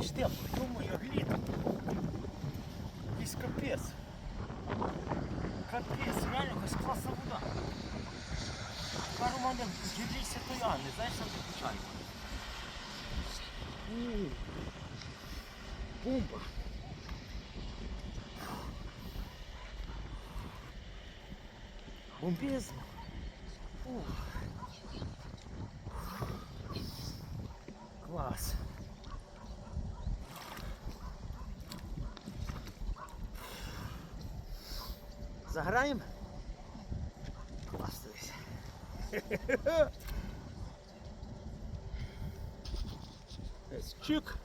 Знаєш тепло, думаю, літо. Якийсь капець. Капець, реально якась класна вода. Кажу, у мене діліться то я, не знаєш, там чай. Бомба. Бомбезно. Ух. Клас. Заграємо? Клас дивись. Чик.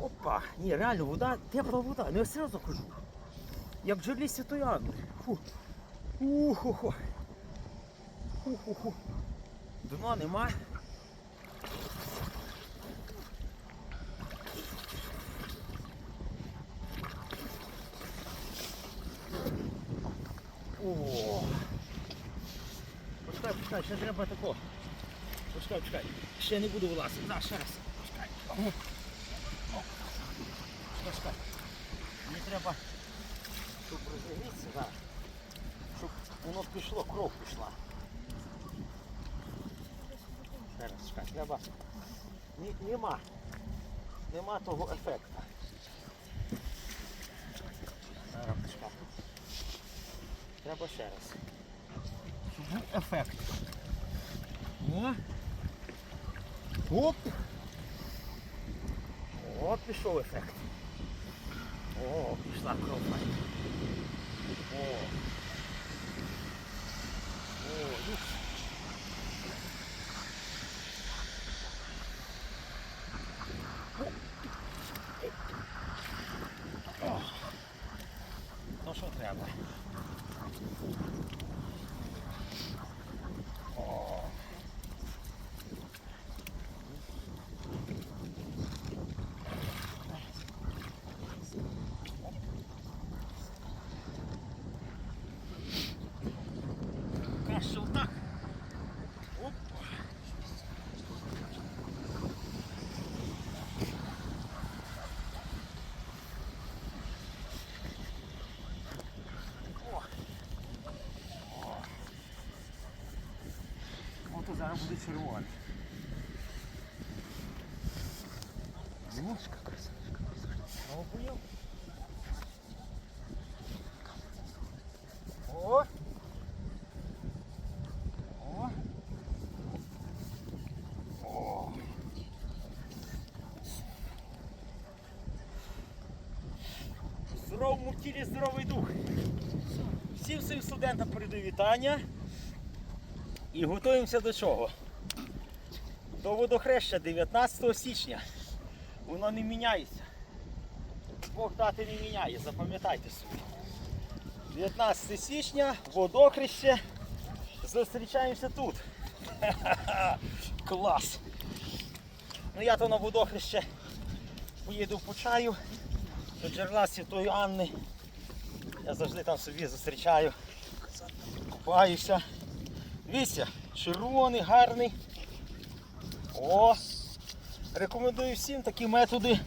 Опа. Ні, реально вода, тепла вода. Ну я сразу кажу. Як джерлі Святої Анни. Фу. Уху-ху. Уху-ху. Дна нема. О. Почекай, ще треба тако. Почекай, почекай. Ще не буду вилазити. На, ще раз. Почекай. О. О. Мені треба, щоб розігрітися зараз. Щоб воно пішло, кров пішла. Ще раз, чекай, треба. Ні, нема. Нема того ефекту. Зараз, почекай. Треба ще раз. Щоб був ефект. О. Оп. О, пішов ефект. О, пішла кров. буде червоний. Зимушка красавичка. Ну, понял? О! О! О! В здоровому тілі здоровий дух. Всім своїм студентам передаю вітання. І готуємося до чого? До водохреща 19 січня. Воно не міняється. Бог дати не міняє, запам'ятайте собі. 19 січня, водохреще. Зустрічаємося тут. Клас! Ну я то на водохреще поїду по чаю до джерела Святої Анни. Я завжди там собі зустрічаю. Купаюся. Дивіться, червоний, гарний. О! Рекомендую всім такі методи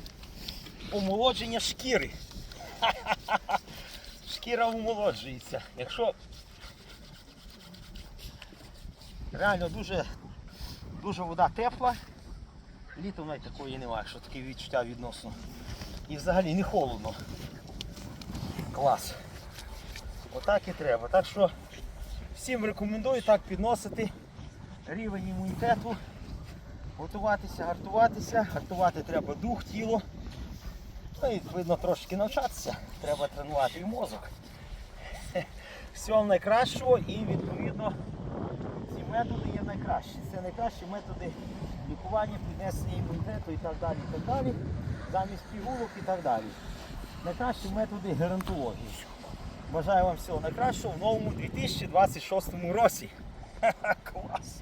омолодження шкіри. Шкіра омолоджується. Якщо Реально дуже, дуже вода тепла. Літом навіть такої немає, що таке відчуття відносно. І взагалі не холодно. Клас. Отак і треба. Так що всім рекомендую так підносити рівень імунітету, готуватися, гартуватися. Гартувати треба дух, тіло. Ну і видно трошки навчатися. Треба тренувати і мозок. Всього найкращого і відповідно ці методи є найкращі. Це найкращі методи лікування, піднесення імунітету і так далі. І так далі. Замість пігулок і так далі. Найкращі методи геронтології. Бажаю вам всього найкращого в новому 2026 році. Клас!